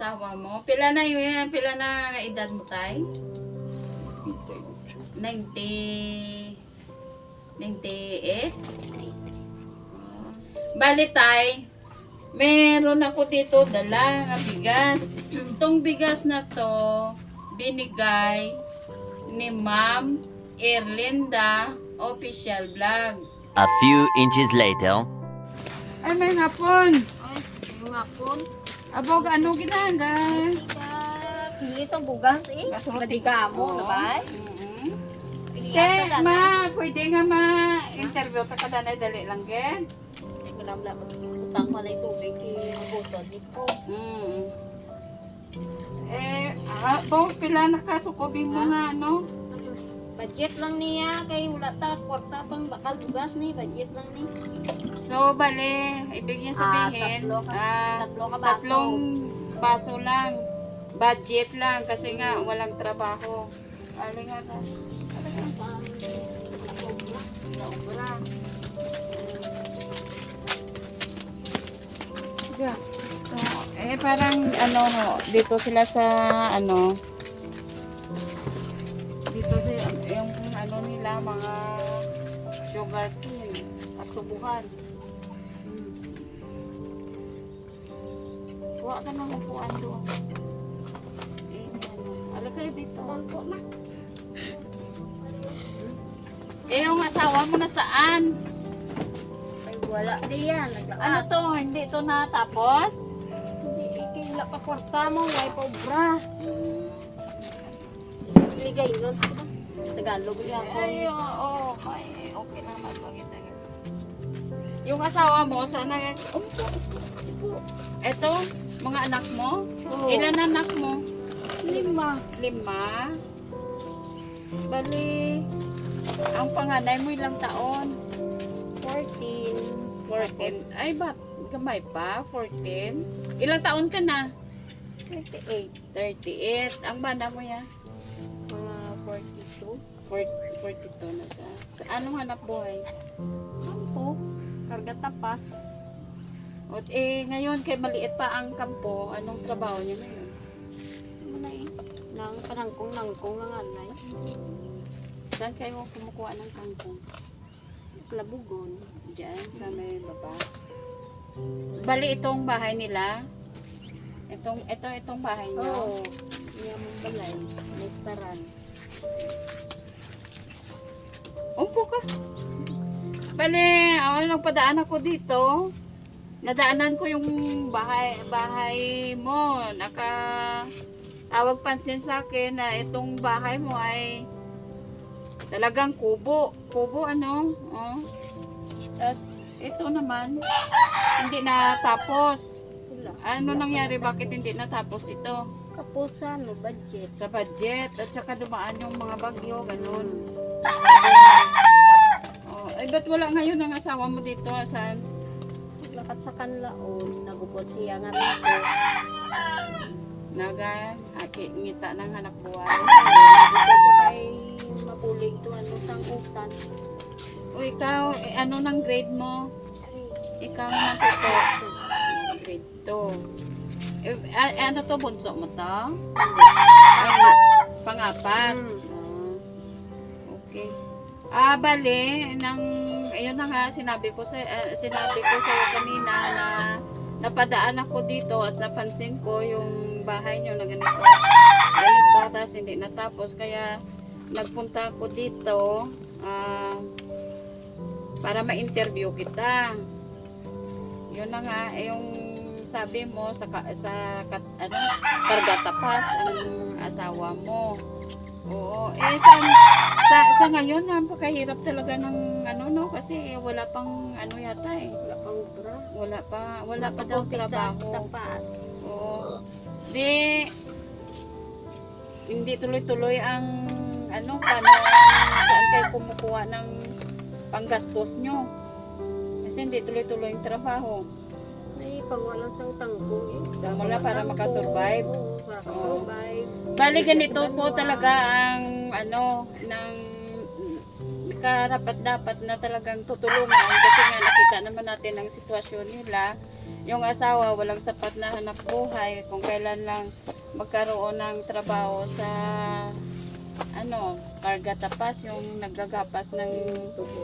Asawa mo. Pila na yun, pila na edad mo tay? 90 98? Oh. Bali tay, meron ako dito dala nga bigas. Itong bigas na to, binigay ni Ma'am Erlinda Official Vlog. A few inches later. Ay, may hapon. Ay, yung hapon. Abog, ano ginanga? Sa kinis ang bugas eh. Madiga mo, Oo. naman. Mhm. Pilihan Te, ka lang. ma, pwede nga ma-interview ka kada na dali lang gen. Ay, wala wala. Utang pa na tubig. Ibutod dito. Mm. Eh, ah, bo, pila na ka sukobin mo nga, no? Budget lang niya. Kay wala ta. Kwarta pang bakal bugas ni. Budget lang ni. So, bale, ibig niya sabihin, tatlo ka- ah, Tatlo ka baso. tatlong baso lang. Budget lang, kasi nga, walang trabaho. Ali nga na. Naubra. Yeah. So, eh, parang, ano, ho, dito sila sa, ano, dito si, yung, ano nila, mga sugar cane at tubuhan. Kuha ka ng upuan doon. Ano, kayo dito. Upo na. Eh, yung asawa mo na saan? Ay, wala diyan. Ano Naglaan. to? Hindi to natapos? Hindi, ikila pa kwarta mo. Way pa bra. Ligay nun. Tagalog yan. Ay, oo. Ay, okay naman. Yung asawa mo, sana... Upo, Eto, mga anak mo? Oo. Ilan anak mo? Lima. Lima. Bali, ang panganay mo ilang taon? 14. 14. Ay, ba? Gamay pa? 14? Ilang taon ka na? 38. 38. Ang bana mo yan? Mga 42. 40, 42 na siya. Sa anong hanap buhay? Kampo. Karga tapas. O, eh, ngayon, kay maliit pa ang kampo, anong trabaho niya ngayon? Na. Nang panangkong-nangkong lang anay. Saan kayo kumukuha ng kangkong? Sa labugon. Diyan, sa may baba. Bali, itong bahay nila. Itong, ito, itong bahay niyo. Oo. Yung balay. Restaurant. Umpo ka. Bale, oh, nagpadaan ako dito. Nadaanan ko yung bahay bahay mo. Naka tawag pansin sa akin na itong bahay mo ay talagang kubo. Kubo ano? Oh. Tapos ito naman hindi natapos. Ano nangyari? Bakit hindi natapos ito? Kapusan no budget. Sa budget at saka dumaan yung mga bagyo, ganun. Oh, ay ba't wala ngayon ang asawa mo dito? Saan? Lakat sa kanlaon. Nagupot siya nga dito. Naga, aki, ngita ng hanap buhay. Nagupot ko kay mabulig to ano sang utan. O ikaw, eh, ano ng grade mo? Ikaw naman ito. Grade 2. Eh, a- ano to, bunso mo to? Pangapat. Hmm. Ah, okay. Ah, bale, nang, ayun na nga, sinabi ko sa, ah, sinabi ko sa kanina na napadaan ako dito at napansin ko yung bahay nyo na ganito. Ganito, tapos hindi natapos. Kaya, nagpunta ako dito, ah, para ma-interview kita. Yun na nga, eh, yung sabi mo sa, sa ano, karga tapas ang asawa mo. Oo. Eh, sa, sa, sa ngayon, napakahirap talaga ng ano, no? Kasi wala pang ano yata eh. Wala pang bra. Wala pa, wala pa daw trabaho. Tapas. Oo. Di, hindi tuloy-tuloy ang ano, paano, saan kayo kumukuha ng panggastos nyo. Kasi hindi tuloy-tuloy ang trabaho. Ay, pangwalan sang tangkong eh. Wala para makasurvive. Oo, para makasurvive. Bali ganito po talaga ang ano ng karapat dapat na talagang tutulungan kasi nga nakita naman natin ang sitwasyon nila yung asawa walang sapat na hanap buhay kung kailan lang magkaroon ng trabaho sa ano, karga tapas yung naggagapas ng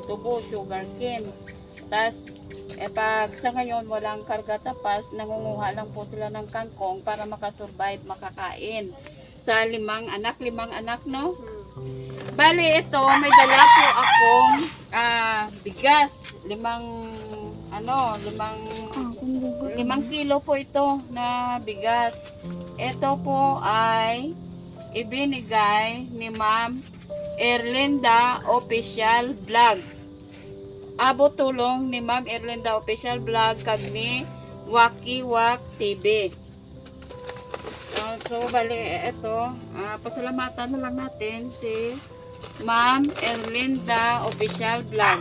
tubo, sugar cane. Tapos, eh pag sa ngayon walang karga tapas, nangunguha lang po sila ng kangkong para makasurvive, makakain. Sa limang anak, limang anak, no? Bali, ito, may dala po akong ah, bigas. Limang, ano, limang, limang kilo po ito na bigas. Ito po ay ibinigay ni Ma'am Erlinda Official Vlog. Abo tulong ni Ma'am Erlinda Official Vlog kag ni Waki Wak TV. Ah, so, bali, ito, ah, pasalamatan na lang natin si Ma'am Erlinda Official Vlog.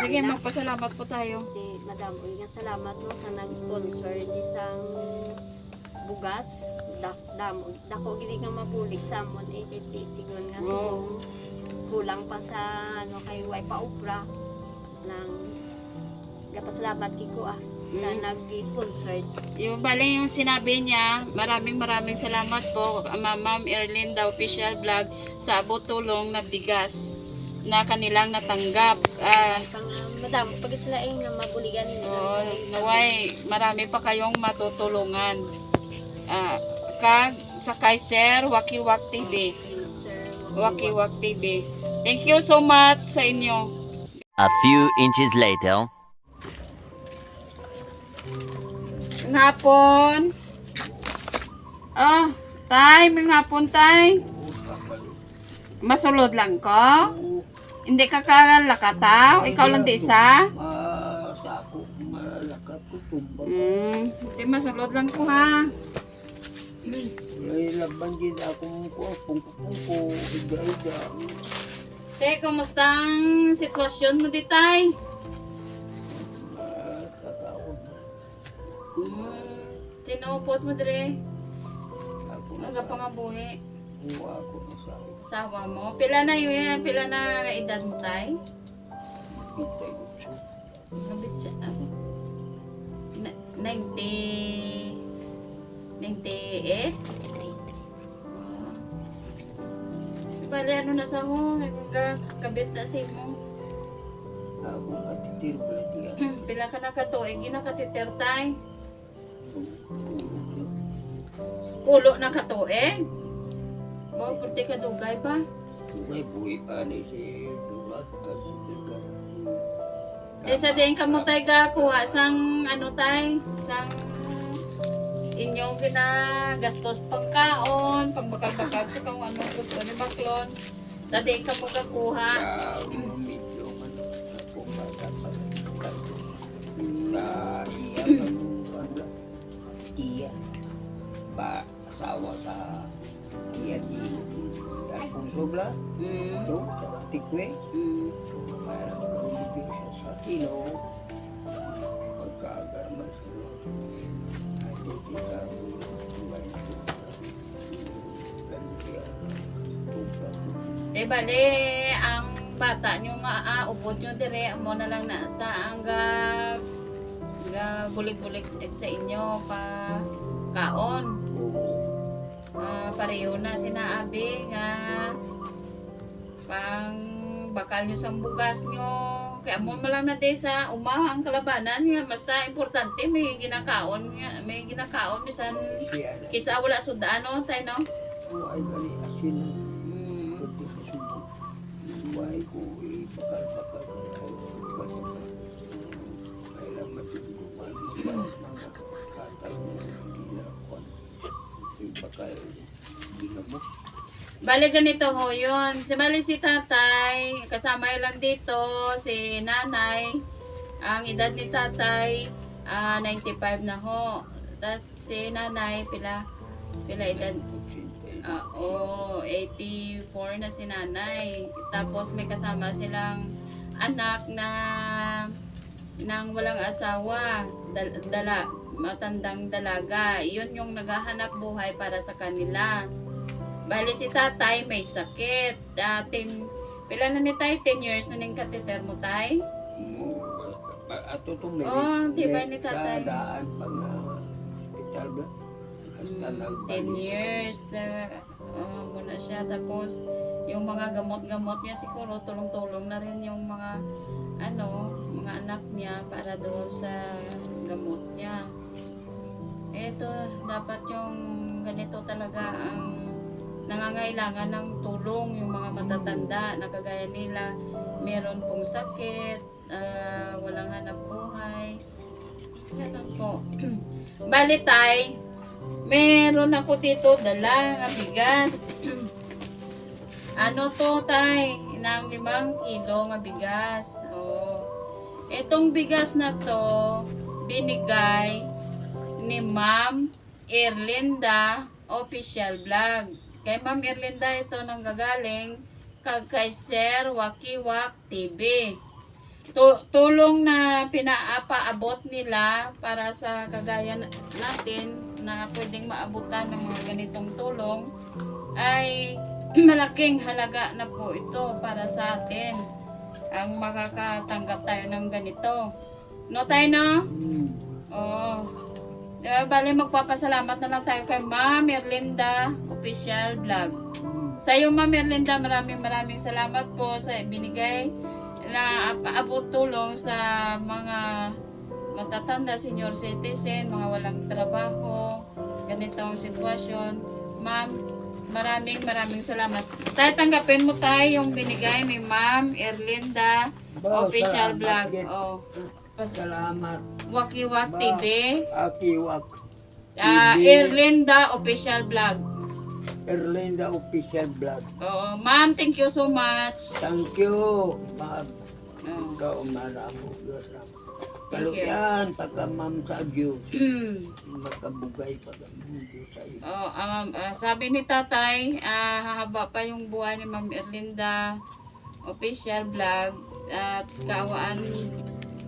Sige, magpasalamat po tayo. Si Madam Uy, nga salamat no sa nag-sponsor ni sang bugas. Dak damo dako gidi nga mabulig sa amon eh kay sigon nga Wow. Kulang pa sa ano kay pa upra nang Napasalamat kiko ah sa Mm. nag-sponsor. Yung bali yung sinabi niya, maraming maraming salamat po Ma- Ma'am Erlinda Official Vlog sa abot tulong na bigas na kanilang natanggap. Ah, madam pag sila ay nga mabuligan nila. oh, naway, marami pa kayong matutulungan. Ah, kag sa Kaiser Wakiwak TV. Wakiwak TV. Thank you so much sa inyo. A few inches later. Ngapon. Ah, tay, may ngapon tay. Masulod lang ko. Hindi ka kalakataw. Ikaw lang di isa. Ko. Hmm, hindi masulod lang ko ha. May laban din akong kuwapong kupungko, ida-ida. Te, kumusta ang sitwasyon mo di tay? Hmm, sinupot mo dire. Aga pa nga buhi. Sawa mo. Pila na yun, pila na edad mo tay? ko siya. Ako. Na- 90... 98? Bali, ano na sa mo? Kabit na si mo. Ako katitir pala diya. Pila ka na katuig, ginakatiter tay. Ulo na katuig. Bo, purti ka dugay pa. May buhay pa ni si Dulat kasi sila. Eh, sa din ka mo tay kuha sang ano tay, sang inyong ginagastos pagkaon, pag bakal-bakal sa kung ano gusto ni Baklon. Sa din ka mo kakuha. Sa medyo man ako matapat. Sa iya ba asawa sa iya di akong sobra Mm. ito tikwe Mm. kilo pagkagarman sa bale, ang bata nyo nga, ah, upod nyo dire, mo na lang nasa ang ga, ga bulik-bulik sa sa inyo pa kaon. Ah, pareho na sinaabi nga pang bakal nyo sa bugas nyo. Kaya mo lang na din sa umahang kalabanan nga basta importante may ginakaon nga may ginakaon bisan na kisa wala sudan no tay no. ay gali Buhay ko, ibakal-bakal ko na kayo. Ibakal-bakal. Kailang matulungan. Mga katay mo, hindi na ako. Ibakal, hindi na mo. Bali ganito ho yun. Si bali si tatay, kasama lang dito si nanay. Ang edad ni tatay, ah, 95 na ho. Tapos si nanay, pila, pila edad? Ah, oh, 84 na si nanay. Tapos may kasama silang anak na nang walang asawa, dal, dala, matandang dalaga. Yun yung naghahanap buhay para sa kanila. Bali si tatay may sakit. Uh, ten, pila na ni tay? 10 years na ning kateter mo tay? At tutong Oh, di ba ni tatay? daan pang uh, hospital 10 years uh, uh, muna siya. Tapos, yung mga gamot-gamot niya siguro, tulong-tulong na rin yung mga, ano, mga anak niya para doon sa gamot niya. Ito, dapat yung ganito talaga ang nangangailangan ng tulong yung mga matatanda na kagaya nila meron pong sakit ah, walang hanap buhay ganun po bali tay meron ako dito dala nga bigas ano to tay? Ng limang kilo nga bigas oh. itong bigas na to binigay ni ma'am Erlinda official vlog. Kay ma'am Erlinda ito nang gagaling kay Sir Wakiwak TV tu- tulong na pinaapaabot nila para sa kagaya na- natin na pwedeng maabutan ng mga ganitong tulong ay malaking halaga na po ito para sa atin ang makakatanggap tayo ng ganito. No tayo no? Oo. Diba, bali magpapasalamat na lang tayo kay Ma'am Erlinda Official Vlog. Sa iyo, Ma'am Erlinda, maraming maraming salamat po sa binigay na paabot tulong sa mga matatanda, senior citizen, mga walang trabaho, ganitong sitwasyon. Ma'am, maraming maraming salamat. Tayo tanggapin mo tayo yung binigay ni Ma'am Erlinda Ba, Official Vlog. Oh, Salamat. Wakiwak Ba. TV. Akiwak. Ah, TV. Erlinda Official Vlog. Erlinda Official Vlog. Oo, ma'am, thank you so much. Thank you. Ma'am. Oo. Ikaw maramo. Diyos na. Kaluyan, pagka ma'am sa Diyos. Hmm. Magkabugay pagka mundo sa iyo. Oh, um, ah, sabi ni tatay, ah, hahaba pa yung buhay ni Ma'am Erlinda official vlog at kaawaan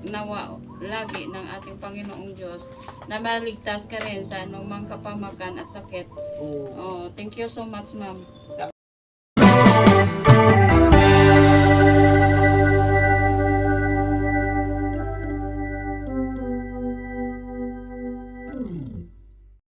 nawa lagi ng ating Panginoong Diyos na maligtas ka rin sa anumang kapamakan at sakit. Oh, Oh, thank you so much, ma'am.